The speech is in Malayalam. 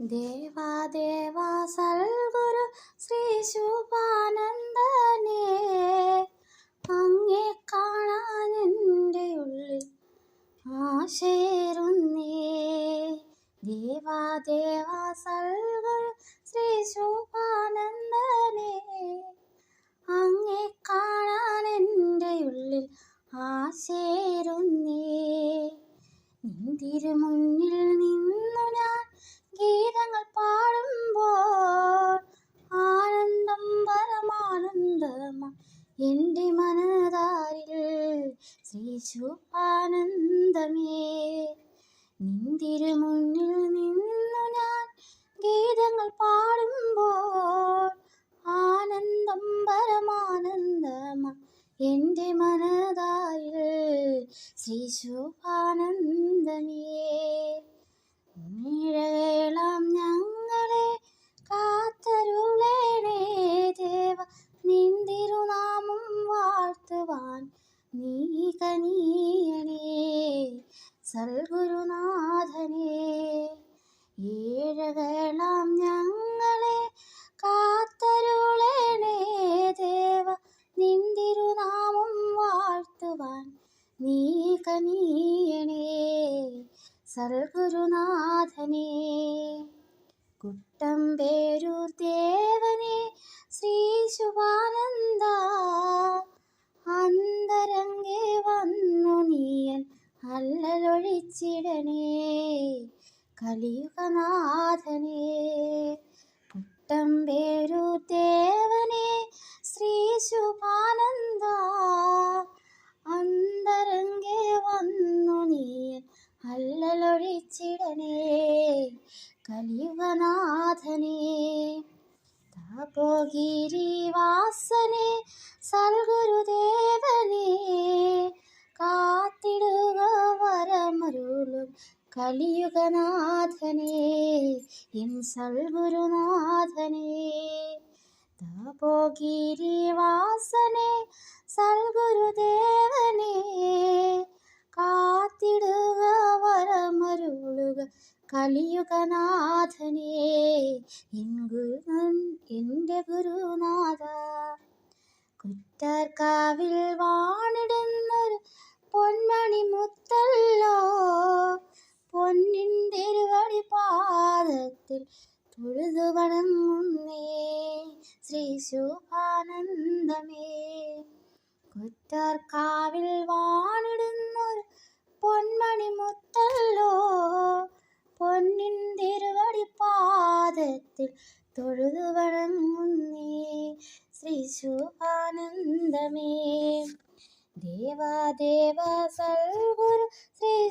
ദേവാദേവാ സൽഗുരു ശ്രീ ശുഭാനന്ദനേ. അങ്ങേ കാണാൻ എന്റെ ഉള്ളിൽ ആശേരുന്നേ ദേവാദേവാ സൽഗുരു ശ്രീ ശുഭാനന്ദനേ. അങ്ങേ കാണാൻ എന്റെ ഉള്ളിൽ ആശേരുന്നേ നിന്തിരു മുന്നിൽ നിന്നു ഞാൻ ഗീതങ്ങൾ പാടുമ്പോൾ ആനന്ദം പരമാനന്ദമാ എന്റെ മനതാരിൽ ശ്രീശു ആനന്ദമേ നിന്തിരു മുന്നിൽ നിന്നു ഞാൻ ഗീതങ്ങൾ പാടുമ്പോൾ ആനന്ദം പരമാനന്ദമാ എന്റെ മനതാരിൽ ശ്രീശുഭാനന്ദമേ സൽഗുരുനാഥനേ ഏഴകളാം ഞങ്ങളെ കാത്തരുളേണേ ദേവ നിന്തിരുനാമം വാഴ്ത്തുവാൻ നീ കനീയണേ. സൽഗുരുനാഥനെ കുട്ടം പേരൂർ ദേവനെ ശ്രീ ശുഭാനന്ദ അല്ലലൊഴിച്ചിടണേ കലിയുഗനാഥനേ പുട്ടം പേരു ദേവനെ ശ്രീ ശുഭാനന്ദ അന്തരംഗെ വന്നു നീ അല്ലലൊഴിച്ചിടണേ കലിയുഗനാഥനേ. താപോഗിരിവാസനെ സൽഗുരുദേവനെ കലിയുഗനാഥനേ എൻ സൽഗുരുനാഥനേ താപോഗിരിവാസനെ സൽഗുരുദേവനെ കാത്തിടുക വരമരുളുക കലിയുഗനാഥനേ. എൻ എന്റെ ഗുരുനാഥ കുറ്റാർക്കാവിൽ വാണിടുന്നൊരു പൊന്മണി മുത്തല്ലോ തൊഴുതു വണങ്ങുന്നേ ശ്രീ ശുഭാനന്ദമേ. കുറ്റാർക്കാവിൽ വാണിടുന്നൊരു പൊന്മണി മുത്തല്ലോ. പൊന്നിൻ തിരുവടി പാദത്തിൽ തൊഴുതു വണങ്ങുന്നേ ശ്രീ ശുഭാനന്ദമേ. ദേവാദേവ സൽഗുരു ശ്രീ